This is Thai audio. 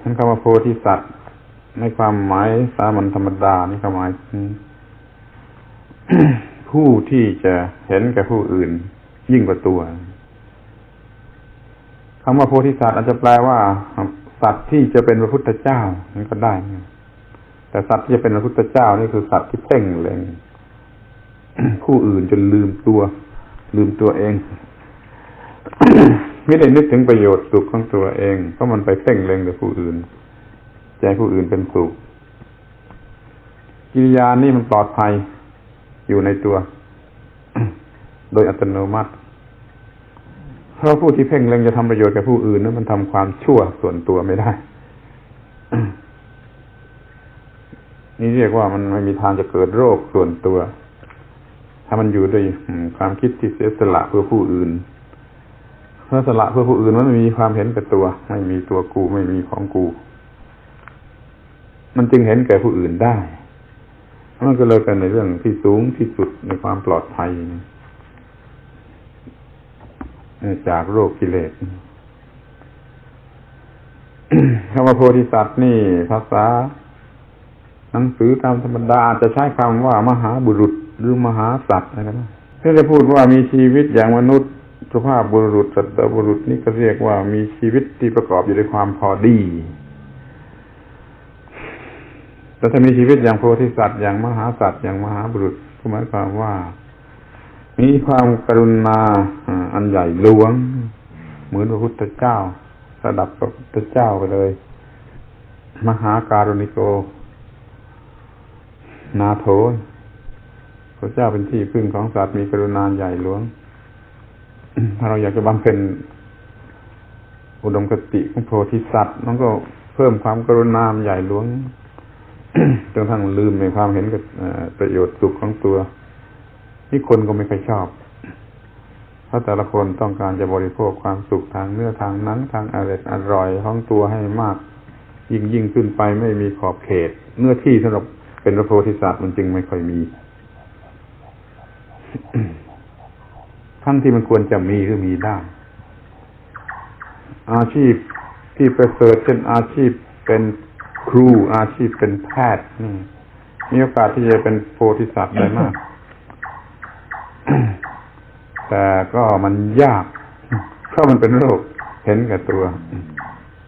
ท่านคำว่าโพธิสัตว์ ในความหมายสามัญธรรมดา นี่ความหมายผู้ที่จะเห็นแก่ผู้อื่น ยิ่งกว่าตัวคำว่าโพธิสัตว์อาจจะแปลว่า สัตว์ที่จะเป็นพระพุทธเจ้านั่นก็ได้ แต่สัตว์ที่จะเป็นพระพุทธเจ้านี่คือสัตว์ที่เพ่งเล็งผู้อื่นจนลืมตัว ลืมตัวเอง ไม่ได้นึกถึงประโยชน์สุขของตัวเอง เพราะมันไปเพ่งเล็งแต่ผู้อื่น ใจผู้อื่นเป็นสุขกิริยานี่มันปลอดภัยอยู่ในตัว โดยอัตโนมัติ เพราะผู้ที่เพ่งเล็งจะทำประโยชน์แก่ผู้อื่นนั้นมันทำความชั่วส่วนตัวไม่ได้ นี่เรียกว่ามันไม่มีทางจะเกิดโรคส่วนตัว ถ้ามันอยู่ด้วยความคิดที่เสียสละเพื่อผู้อื่น เพื่อสละเพื่อผู้อื่นมันไม่มีความเห็นแก่ตัว ไม่มีตัวกูไม่มีของกู มันจึงเห็นแก่ผู้อื่นได้มันก็เลยเป็นในเรื่องที่สูงที่สุดในความปลอดภัยจากโรคกิเลสคำว่าโพธิสัตว์นี่ภาษา หนังสือตามธรรมดาจะใช้คำว่ามหาบุรุษหรือมหาสัตว์อะไรก็ได้ถ้าจะพูดว่ามีชีวิตอย่างมนุษย์ สุภาพบุรุษสัตว์บุรุษนี่ก็เรียกว่ามีชีวิตที่ประกอบอยู่ด้วยความพอดีแต่ถ้ามีชีวิตอย่างโพธิสัตว์อย่างมหาสัตว์อย่างมหาบุรุษก็หมายความว่า มีความกรุณาอันใหญ่หลวง เหมือนพระพุทธเจ้าระดับพระพุทธเจ้าไปเลย มหาการุณิโก นาโถพระเจ้าเป็นที่พึ่งของสัตว์มีกรุณาใหญ่หลวง เราอยากจะบำเพ็ญอุดมคติของโพธิสัตว์มันก็เพิ่มความกรุณาใหญ่หลวงจนทั้งลืมในความเห็นกับประโยชน์สุขของตัว นี่คนก็ไม่ค่อยชอบ เพราะแต่ละคนต้องการจะบริโภคความสุขทางเนื้อทางหนังทางอร่อยอร่อยของตัวให้มาก ยิ่งยิ่งขึ้นไปไม่มีขอบเขต เนื้อที่สำหรับเป็นพระโพธิสัตว์มันจึงไม่ค่อยมี ทั้งที่มันควรจะมีก็มีได้ อาชีพที่ประเสริฐเช่นอาชีพเป็นครูอาชีพเป็นแพทย์นี่มีโอกาสที่จะเป็นโพธิสัตว์ได้มาก แต่ก็มันยาก เพราะมันเป็นโรคเห็นกับตัว